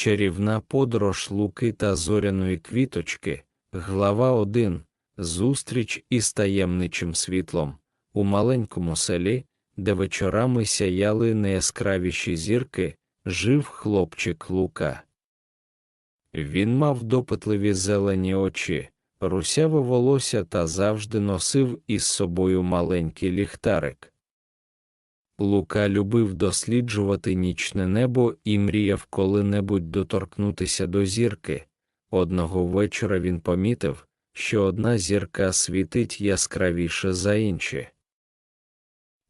Чарівна подорож Луки та зоряної квіточки, глава 1. Зустріч із таємничим світлом. У маленькому селі, де вечорами сяяли найяскравіші зірки, жив хлопчик Лука. Він мав допитливі зелені очі, русяве волосся та завжди носив із собою маленький ліхтарик. Лука любив досліджувати нічне небо і мріяв коли-небудь доторкнутися до зірки. Одного вечора він помітив, що одна зірка світить яскравіше за інші.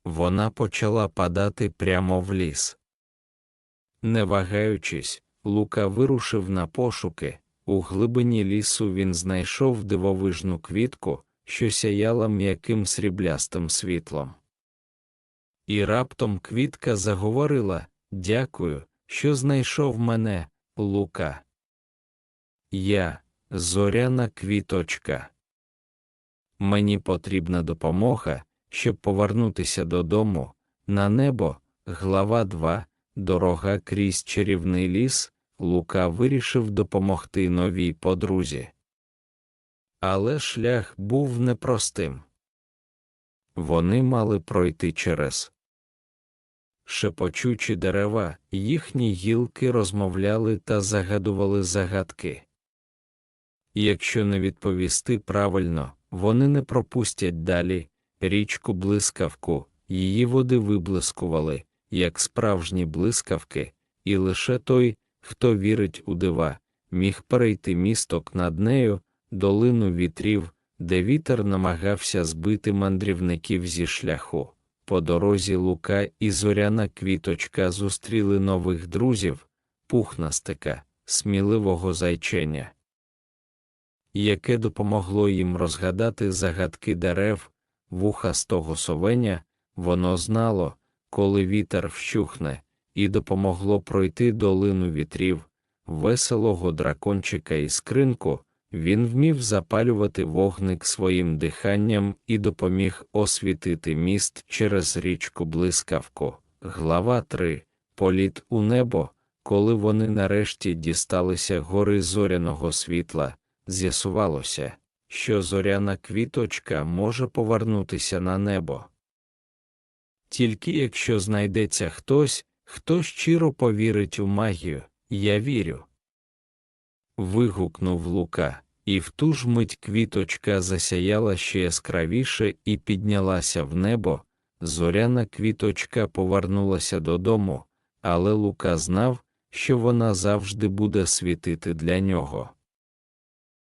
Вона почала падати прямо в ліс. Не вагаючись, Лука вирушив на пошуки. У глибині лісу він знайшов дивовижну квітку, що сяяла м'яким сріблястим світлом. І раптом квітка заговорила Дякую, що знайшов мене, Лука. Я зоряна квіточка. Мені потрібна допомога, щоб повернутися додому, на небо, глава 2, дорога крізь чарівний ліс, Лука вирішив допомогти новій подрузі. Але шлях був непростим. Вони мали пройти через шепочучі дерева, їхні гілки розмовляли та загадували загадки. Якщо не відповісти правильно, вони не пропустять далі річку блискавку, її води виблискували, як справжні блискавки, і лише той, хто вірить у дива, міг перейти місток над нею, долину вітрів, де вітер намагався збити мандрівників зі шляху. По дорозі Лука і зоряна квіточка зустріли нових друзів, пухнастика, сміливого зайченя, яке допомогло їм розгадати загадки дерев, вухастого совеня, воно знало, коли вітер вщухне, і допомогло пройти долину вітрів, веселого дракончика і скринку. Він вмів запалювати вогник своїм диханням і допоміг освітити міст через річку блискавку. Глава 3. Політ у небо. Коли вони нарешті дісталися гори зоряного світла, з'ясувалося, що зоряна квіточка може повернутися на небо. Тільки якщо знайдеться хтось, хто щиро повірить у магію, я вірю вигукнув Лука, і в ту ж мить квіточка засяяла ще яскравіше і піднялася в небо. Зоряна квіточка повернулася додому, але Лука знав, що вона завжди буде світити для нього.